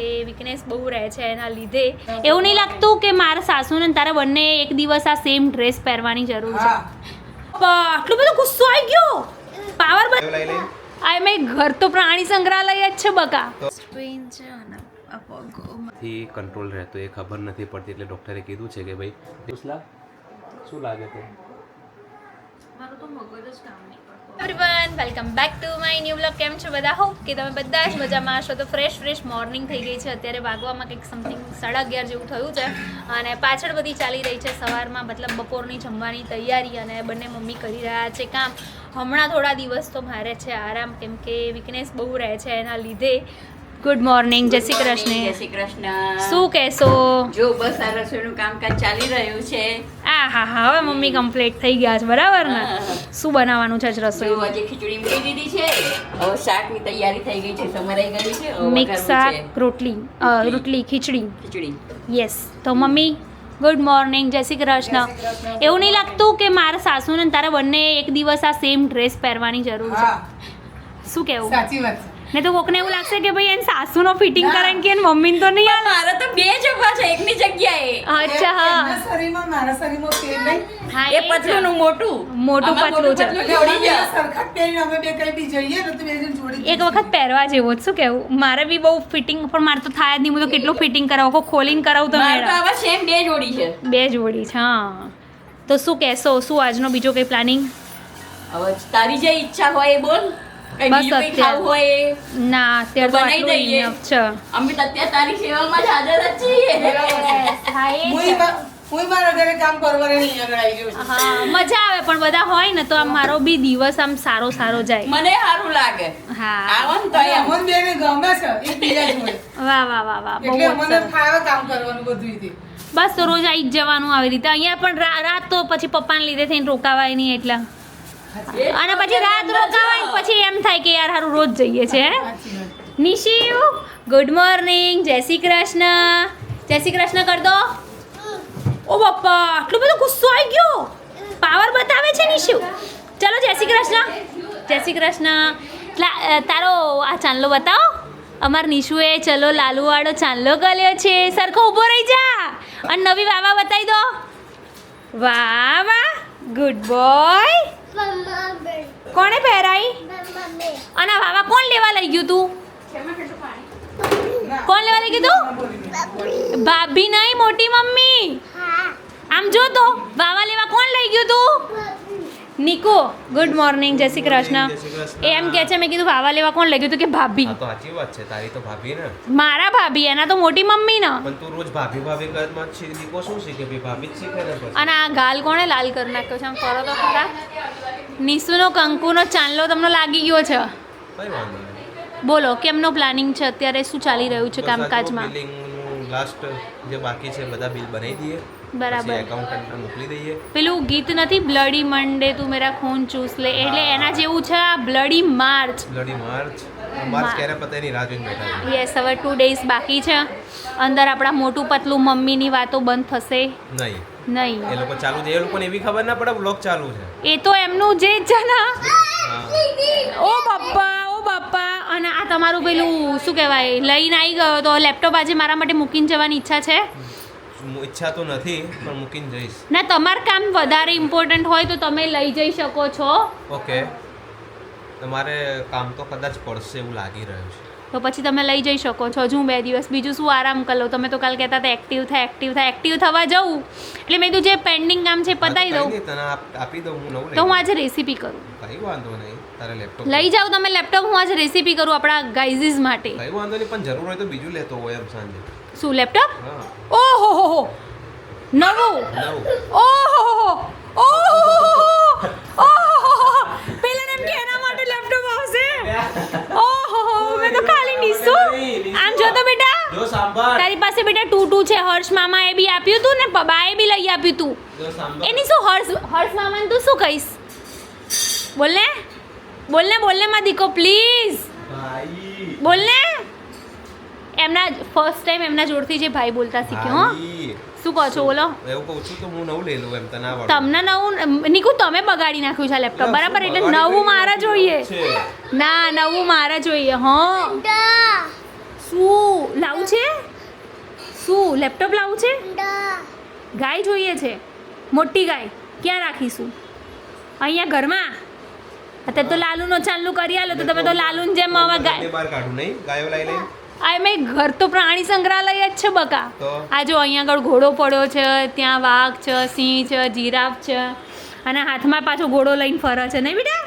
એ weakness બહુ રહે છે એના લીધે. એવું નહીં લાગતું કે મારા સાસુને ને તારા બંને એક દિવસ આ સેમ ડ્રેસ પહેરવાની જરૂર છે. આટલું બધો ગુસ્સો આવી ગયો? પાવર આ મેં ઘર તો પ્રાણી સંગ્રહાલય જ છે બકા. તો- થી કંટ્રોલ રહેતો એ ખબર નથી પડતી એટલે ડૉક્ટરે કીધું છે કે ભાઈ શું શું લાગે છે everyone welcome back to my new blog કેમ છો બધા? હોપ કે તમે બધા જ મજામાં હશો. તો ફ્રેશ ફ્રેશ મોર્નિંગ થઈ ગઈ છે. અત્યારે વાગવામાં કંઈક સમથિંગ સાડા અગિયાર જેવું થયું છે. અને પાછળ બધી ચાલી રહી છે સવારમાં. મતલબ બપોરની જમવાની તૈયારી અને બંને મમ્મી કરી રહ્યા છે કામ. હમણાં થોડા દિવસ તો મારે છે આરામ કેમ કે વીકનેસ બહુ રહે છે એના લીધે. ગુડ મોર્નિંગ જય શ્રી જય કૃષ્ણ. શ્રી કૃષ્ણ. શું કહેશો? જો બસ આ રસોઈનું કામકાજ ચાલી રહ્યું છે. આ હા હા હવે મમ્મી કમ્પ્લીટ થઈ ગયા છે બરાબર ને? શું બનાવવાનું છે જ જો રસોઈ આજે ખીચડી મૂકી દીધી છે. હવે શાકની તૈયારી થઈ ગઈ છે સમરાઈ ગઈ છે મિક્સ શાક રોટલી રોટલી. ખીચડી. ખીચડી. યસ તો મમ્મી ગુડ મોર્નિંગ જય શ્રી કૃષ્ણ. એવું નહીં લાગતું કે મારા સાસુને ને તારા બંને એક દિવસ આ સેમ ડ્રેસ પહેરવાની જરૂર છે? શું કેવું સાચી વાત ને તો કોકને એવું લાગશે કે ભાઈ એને સાસુનો ફિટિંગ કરાય કે એને મમ્મીને તો નહીં આવે મારે તો બે જ છે એકની જગ્યાએ. અચ્છા હા. શરીરમાં મારા શરીરમાં ફેર નહીં. હા એ પતલું મોટું. મોટું પતલું છે. પતલું જોડી અમે જા. સરખા પહેરીને અમે બે કઈ બી જઈએ ને તો બે જણ જોડી એક વખત પહેરવા જેવો જ. શું કેવું? મારે બી બહુ ફિટિંગ પણ મારે તો થાય જ નહીં. હું તો કેટલું ફિટિંગ કરાવું? આખો ખોલીને કરાવું તો મારે તો મેળા આવા સેમ બે જોડી છે. બે જોડી છે હા. તો શું કહેશો? શું આજનો બીજો કંઈ પ્લાનિંગ હવે તારી જે ઈચ્છા હોય એ બોલ. બસ અત્યારે. હોય ના અત્યારે તો આટલું ઇનફ છે અમે તો અત્યારે તારી સેવામાં જ હાજર જ છીએ હું મારા ઘરે કામ નહીં આગળ. હા મજા આવે પણ બધા હોય ને તો આમ મારો બી દિવસ આમ સારો સારો જાય. મને સારું લાગે. હા. આવન તો અમન બેને ગમે છે એકબીજા જોડે વાહ વાહ વાહ વાહ બહુ મને. ફાવે કામ કરવાનું બધું બસ તો રોજ આવી જવાનું આવી રીતે. અહીંયા પણ રાત તો પછી પપ્પાને લીધે થઈને રોકાવાય નહીં એટલે. અને પછી રાત રોકાવાય પછી એમ થાય કે યાર હારું રોજ જઈએ છે? નિશિવ ગુડ મોર્નિંગ જય શ્રી કૃષ્ણ. જય શ્રી કૃષ્ણ કર દો. ઓ બાપા, આટલો બધો ગુસ્સો આવી ગયો? પાવર બતાવે છે નિશિવ ચલો, જય શ્રી કૃષ્ણ. જય શ્રી કૃષ્ણ. તારો આ ચાંદલો બતાવો. અમાર નિશુએ, ચલો, લાલુવાળો ચાંદલો કર્યો છે. સરખો ઊભો રહી જા. અને નવી વાવા બતાવી દો. વાહ વાહ. ગુડ બોય કોણે પહેરાઈ? અને વાવા કોણ લેવા લઈ ગયું તું? કોણ લેવા લઈ ગયું તું? ભાભી. નહીં મોટી મમ્મી. આમ જો તો વાવા લેવા કોણ લઈ ગયું તું? નિકો ગુડ મોર્નિંગ જય શ્રી કૃષ્ણ. એ એમ કે છે મેં કીધું વાવા લેવા કોણ લઈ ગયું તું કે ભાભી? તો સાચી વાત છે તારી તો ભાભી ને. મારા ભાભી એના તો મોટી મમ્મી ને. પણ તું રોજ ભાભી ભાભી કરમાં છે નિકો શું શીખે? ભાઈ ભાભી જ શીખે ને અને આ ગાલ કોણે લાલ કરી નાખ્યો છે? આમ કરો તો ખરા. નિશુનો કંકુનો ચાંદલો તમને લાગી ગયો છે? બોલો કેમનો પ્લાનિંગ છે? અત્યારે શું ચાલી રહ્યું છે કામકાજમાં? લાસ્ટ જે બાકી છે બધા બિલ બનાવી દઈએ. બરાબર. એકાઉન્ટન્ટને મોકલી દઈએ. પેલું ગીત નથી બ્લડી મંડે તું મેરા ખૂન ચૂસ લે. એટલે એના જેવું છે આ bloody March bloody March March ક્યારે પતે એની રાહ જોઈને બેઠા યસ હવે ટુ ડેઝ બાકી છે. અંદર આપણા મોટું પતલું મમ્મીની વાતો બંધ થશે. નહીં. નહીં. એ લોકો ચાલુ છે. એ લોકોને એવી ખબર ના પડે બ્લોગ ચાલુ છે. એ તો એમનું જે છે ને ઓ બાપા ઓ બાપ્પા અને આ તમારું પેલું શું કહેવાય લઈને આવી ગયો તો લેપટોપ આજે મારા માટે મૂકીને જવાની ઈચ્છા છે. ઈચ્છા તો નથી પણ મૂકીને જઈશ. ના તમારું કામ વધારે ઇમ્પોર્ટન્ટ હોય તો તમે લઈ જઈ શકો છો. ઓકે. તમારે કામ તો કદાચ પડશે એવું લાગી રહ્યું છે. તો પછી તમે લઈ જઈ શકો છો. હજુ બે દિવસ બીજું શું આરામ કરી લો તમે તો કાલ કહેતા હતા એક્ટિવ થાય એક્ટિવ થાય. એક્ટિવ થવા જવું. એટલે મેં કીધું જે પેન્ડિંગ કામ છે પતાવી દઉં. તને આપી દઉં હું નવું તો હું આજે રેસીપી કરું. કઈ વાંધો નહીં તારે લેપટોપ લઈ જાઓ તમે લેપટોપ હું આજે રેસીપી કરું આપણા ગાઈઝીસ માટે. કઈ વાંધો નહીં પણ જરૂર હોય તો બીજું લેતો હોય એમ સાંજે. શું લેપટોપ ઓહો હો. હો નવું. ઓહો હો ઓહો પેલા એમ કે એના માટે લેપટોપ આવશે? ઓહો હો મેં તો ખાલી નીસુ આમ જો તો બેટા. તારી પાસે બેટા ટુ ટુ છે હર્ષ મામા એ બી આપ્યું તું ને બાએ બી લઈ આપ્યું તું. એની શું હર્ષ હર્ષ મામાને તું શું કહીશ? બોલ ને બોલ ને બોલ ને માં દીકો પ્લીઝ બોલ ને એમના ફર્સ્ટ ટાઈમ એમના જોડથી જે ભાઈ બોલતા શીખ્યો હો. શું કહો છો બોલો. એવું કહું છું તો હું નવું લઈ લઉં એમ તને આ તમને નવું નીકુ તમે બગાડી નાખ્યું છે લેપટોપ બરાબર? એટલે નવું મારા જોઈએ. ના નવું મારા જોઈએ હો. શું લાવું છે? શું લેપટોપ લાવું છે? ગાય જોઈએ છે. મોટી ગાય ક્યાં રાખીશું? અહીંયા ઘરમાં? અત્યારે તો લાલુનો ચાલુ કરી આલો તો તમે તો લાલુન જેમ આવા ગાય બહાર કાઢું નહીં ગાયો લઈ લઈ આ મેં ઘર તો પ્રાણી સંગ્રહાલય જ છે બકા. આ જો અહીંયા આગળ ઘોડો પડ્યો છે ત્યાં વાઘ છે સિંહ છે જીરાફ છે અને હાથમાં પાછો ઘોડો લઈને ફરે છે. નહીં બેટા?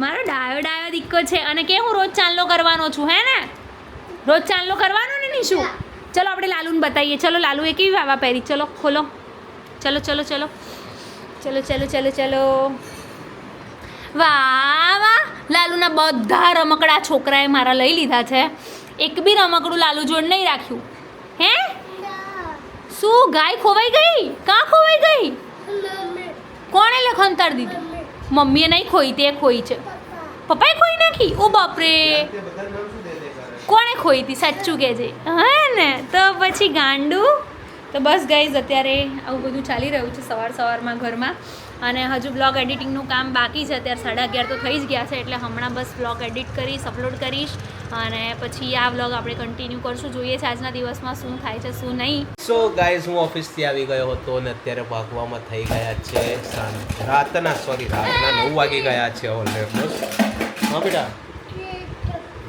મારો ડાયો ડાયો દીકકો છે. અને કે હું રોજ ચાંદલો કરવાનો છું હે ને? રોજ ચાંદલો કરવાનો ને નહીં શું ચલો આપણે લાલુને બતાવીએ. ચલો લાલુ એ કેવી વાવા પહેરી? ચલો ખોલો. ચલો ચલો ચલો. ચલો ચલો ચલો ચલો. વાહ વાહ. લાલુના બધા રમકડા છોકરાએ મારા લઈ લીધા છે. એક બી રમકડું લાલુજોડ નહીં રાખ્યું. હે? શું, ગાય ખોવાઈ ગઈ? કાં ખોવાઈ ગઈ? કોણે લખંતર દીધી? મમ્મીએ નહીં ખોઈ, તે ખોઈ છે. પપ્પાએ ખોઈ નાખી? ઓ બાપરે. કોણે ખોઈ હતી? સાચું કહેજે. હે ને? તો પછી ગાંડું? તો બસ ગાઈઝ અત્યારે આવું બધું ચાલી રહ્યું છે સવાર સવારમાં ઘરમાં. અને હજુ બ્લોગ એડિટિંગનું કામ બાકી છે. અત્યારે સાડા અગિયાર તો થઈ જ ગયા છે એટલે હમણાં બસ બ્લોગ એડિટ કરીશ અપલોડ કરીશ. અને પછી આ બ્લોગ આપણે કન્ટિન્યુ કરશું. જોઈએ છે આજના દિવસમાં શું થાય છે શું નહીં. સો ગાઈઝ હું ઓફિસથી આવી ગયો હતો અને અત્યારે ભાગવામાં થઈ ગયા છે. સાંજ રાતના સોરી રાતના નવ વાગી ગયા છે ઓલરેડી હા બેટા.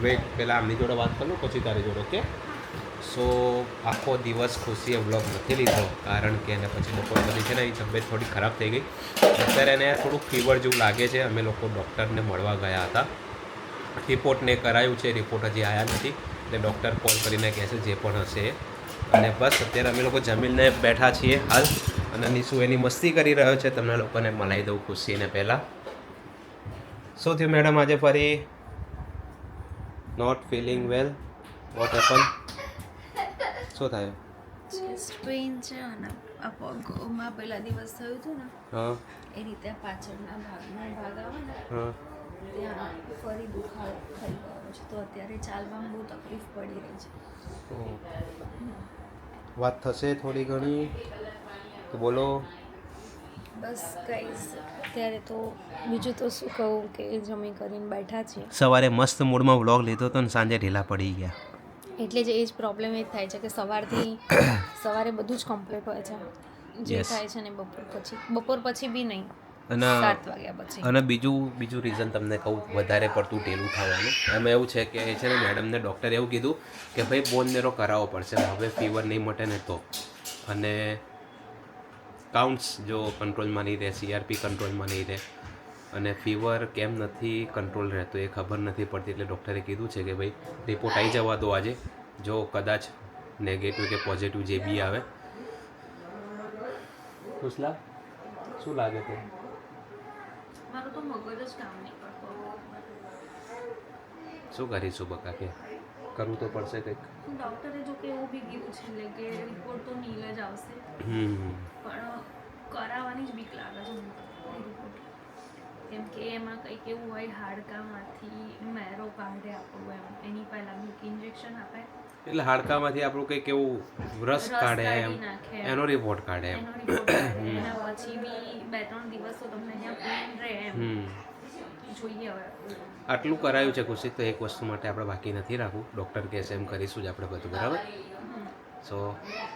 વેટ પહેલાં આમની જોડે વાત કરું પછી તારી જોડે ઓકે સો આખો દિવસ ખુશીએ વ્લોગ નથી લીધો, કારણ કે એને પછી બપોર પછી છે ને એની તબિયત થોડી ખરાબ થઈ ગઈ. અત્યારે એને થોડુંક ફીવર જેવું લાગે છે, અમે લોકો ડૉક્ટરને મળવા ગયા હતા. રિપોર્ટને કરાયું છે રિપોર્ટ હજી આવ્યા નથી, એટલે ડૉક્ટર કોલ કરીને કહે છે જે પણ હશે. અને બસ, અત્યારે અમે લોકો જમીનને બેઠા છીએ હાલ, અને નિશુ એની મસ્તી કરી રહ્યો છે, તમને લોકોને મલાઈ દઉં ખુશીને પહેલાં. શું થયું મેડમ આજે ફરી? Not feeling well what happen શું થાય? ચેસ્ટ પેઇન છે અને આ પગમાં પહેલા દિવસ થયું હતું ને હા. એ રીતે પાછળના ભાગમાં ભાગ આવે ને હા. ત્યાં ફરી દુખાવો થઈ ગયો છે. તો અત્યારે ચાલવામાં બહુ તકલીફ પડી રહી છે. તો વાત થશે થોડી ઘણી? તો બોલો. બસ ગાઈઝ અત્યારે તો બીજું તો શું કહું કે જમી કરીને બેઠા છીએ. સવારે મસ્ત મૂડમાં વ્લોગ લીધો હતો ને સાંજે ઢીલા પડી ગયા. એટલે જ એ જ પ્રોબ્લેમ એ જ થાય છે કે સવારથી સવારે બધું જ કમ્પ્લીટ હોય છે. જે થાય છે ને બપોર પછી. બપોર પછી બી નહીં. અને સાત વાગ્યા પછી. અને બીજું બીજું રીઝન તમને કહું વધારે પડતું ઢીલું થવાનું એમાં એવું છે કે એ છે ને મેડમને ડૉક્ટરે એવું કીધું કે ભાઈ બોન નેરો કરાવવો પડશે હવે ફીવર નહીં મટે ને તો. અને કાઉન્ટ્સ જો કંટ્રોલમાં નહીં રહે સીઆરપી કંટ્રોલમાં નહીં રહે અને ફીવર કેમ નથી કંટ્રોલ રહેતો એ ખબર નથી પડતી એટલે ડૉક્ટરે કીધું છે કે ભાઈ રિપોર્ટ આવી જવા દો આજે. જો કદાચ નેગેટિવ કે પોઝિટિવ જે બી આવે. ખુશલા શું લાગે છે? તો શું કરીશું બકા કે? કરવું તો પડશે કંઈક. ડૉક્ટરે જો કે એવું બી કીધું છે એટલે કે રિપોર્ટ તો નીલ જ આવશે. પણ કરાવવાની જ બીક લાગે છે કેમ કે એમાં કંઈક એવું હોય હાડકામાંથી મેરો કાઢે આપણું એમ. એની પહેલાં બીક ઇન્જેક્શન આપે. એટલે હાડકામાંથી આપણું કંઈક એવું રસ કાઢે એમ. એનો રિપોર્ટ કાઢે એમ. એનો પછી બી બે ત્રણ દિવસ તો તમને અહીંયા પેન રહે એમ. જોઈએ હવે. આટલું કરાયું છે ખુશી તો એક વસ્તુ માટે આપણે બાકી નથી રાખવું. ડૉક્ટર કહેશે એમ કરીશું જ આપણે બધું બરાબર? સો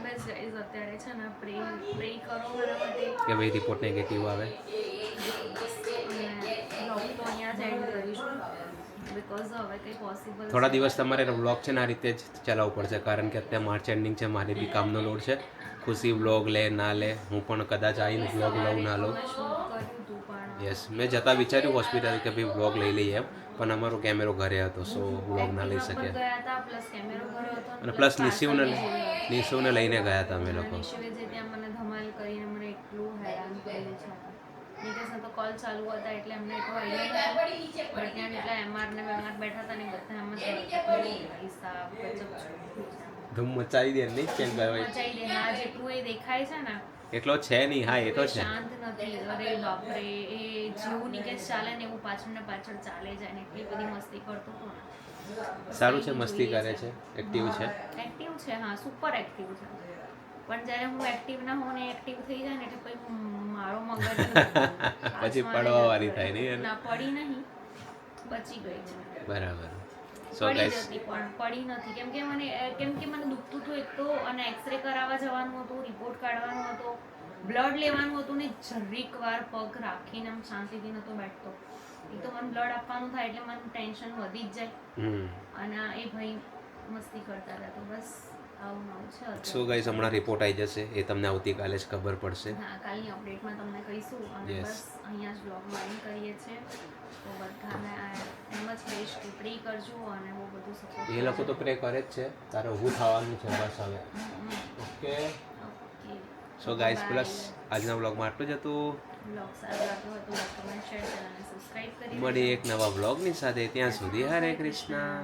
બસ ગાઈઝ અત્યારે છે ને પ્રે પ્રે કરો મારા માટે. કે ભાઈ રિપોર્ટ નેગેટિવ આવે અને બ્લોગ તો અહીંયા જ એન્ડ કરીશું બિકોઝ હવે કંઈ પોસિબલ થોડા દિવસ તમારે વ્લોગ છે ને આ રીતે જ ચલાવવું પડશે. કારણ કે અત્યારે માર્ચ એન્ડિંગ છે મારે બી કામનો લોડ છે. ખુશી વ્લોગ લે ના લે હું પણ કદાચ આવીને વ્લોગ લઉં ના લઉં. યસ મેં જતાં વિચાર્યું હોસ્પિટલ કે ભાઈ વ્લોગ લઈ લઈએ એમ પણ અમારો કેમેરો ઘરે હતો સો વ્લોગ ના લઈ શકે અને પ્લસ નિશિવને નિશિવને લઈને ગયા હતા અમે લોકો. કરીને મને એટલું હેરાન કર્યું છે. નિકેશના તો કોલ ચાલુ હતા એટલે એમને એટલો આઈડિયા પણ ત્યાં જેટલા એમઆર ને બેમાર બેઠા હતા ને બધા એમ જ હિસાબ ધૂમ મચાવી દે નહીં કેમ ભાઈ મચાવી દે હા જેટલું એ દેખાય છે ને એટલો છે નહીં. હા એ તો છે. શાંત નથી. અરે બાપરે એ જેવું નિકેશ ચાલે ને એવું પાછળ ને પાછળ ચાલે જાય ને એટલી બધી મસ્તી કરતો હતો ને. સારું છે મસ્તી કરે છે. એક્ટિવ છે. એક્ટિવ છે હા સુપર એક્ટિવ છે. પણ જ્યારે હું એક્ટિવ ના હોઉં ને એક્ટિવ થઈ જાય ને એટલે પછી હું- મારો મગજ પછી પડવા વાળી થાય નહીં ના પડી નહીં. બચી ગઈ છે. બરાબર. સો ગાઈસ પણ પડી નથી. કેમ કે મને કેમ કે મને દુખતું હતું એક તો અને એક્સરે કરાવવા જવાનું હતું રિપોર્ટ કાઢવાનો હતો બ્લડ લેવાનું હતું ને જરીક વાર પગ રાખીને આમ શાંતિથી નહોતો બેઠતો. એક તો મને બ્લડ આપવાનું થાય એટલે મને ટેન્શન વધી જ જાય. અને એ ભાઈ મસ્તી કરતા હતા તો બસ. સો ગાઈસ હમણાં રિપોર્ટ આવી જશે. એ તમને આવતીકાલે જ ખબર પડશે. હા કાલની અપડેટમાં તમને કહીશું. અને બસ અહીંયા જ બ્લોગમાં એન્ડ કરીએ છીએ. તો બધાને એમ જ કહીશ કે પ્રે કરજો અને બહુ બધું સપોર્ટ એ લોકો તો પ્રે કરે જ છે. તારે ઊભું થવાનું છે બસ હવે. ઓકે. સો ગાઈસ પ્લસ આજના બ્લોગમાં આટલું જ હતું. બ્લોગ સારું લાગ્યું હતું તો કમેન્ટ શેર ચેનલને સબસ્ક્રાઇબ કરી મળી એક નવા બ્લોગની સાથે. ત્યાં સુધી હરે કૃષ્ણ.